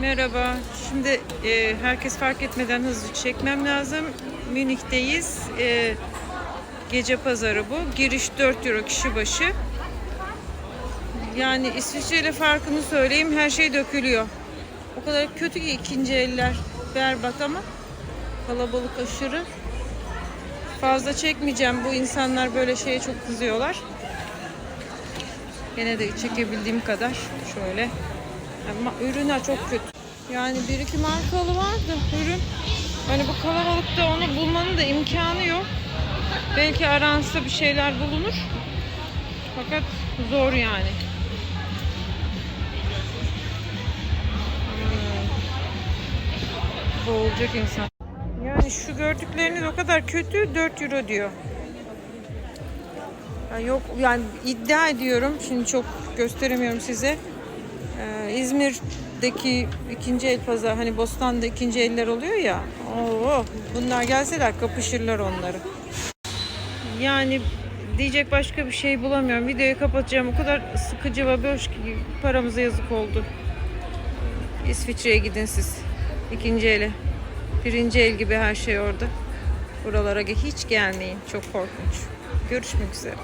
Merhaba. Şimdi e, herkes fark etmeden hızlı çekmem lazım. Münih'teyiz. E, gece pazarı bu. Giriş 4 euro kişi başı. Yani İsviçre ile farkını söyleyeyim. Her şey dökülüyor. O kadar kötü ki ikinci eller berbat ama kalabalık aşırı. Fazla çekmeyeceğim. Bu insanlar böyle şeye çok kızıyorlar. Gene de çekebildiğim kadar şöyle. Ama ürünler çok kötü. Yani bir iki markalı vardı ürün. Hani bu kalabalıkta onu bulmanın da imkanı yok. Belki aransa bir şeyler bulunur. Fakat zor yani. Hmm. Boğulacak insan. Yani şu gördükleriniz o kadar kötü 4 euro diyor. Ya yok yani iddia ediyorum. Şimdi çok gösteremiyorum size. Ee, İzmir'deki ikinci el pazar hani Bostan'da ikinci eller oluyor ya. Oo, bunlar gelseler kapışırlar onları. Yani diyecek başka bir şey bulamıyorum. Videoyu kapatacağım. O kadar sıkıcı ve boş ki paramıza yazık oldu. İsviçre'ye gidin siz. İkinci ele. Birinci el gibi her şey orada. Buralara hiç gelmeyin. Çok korkunç. Görüşmek üzere.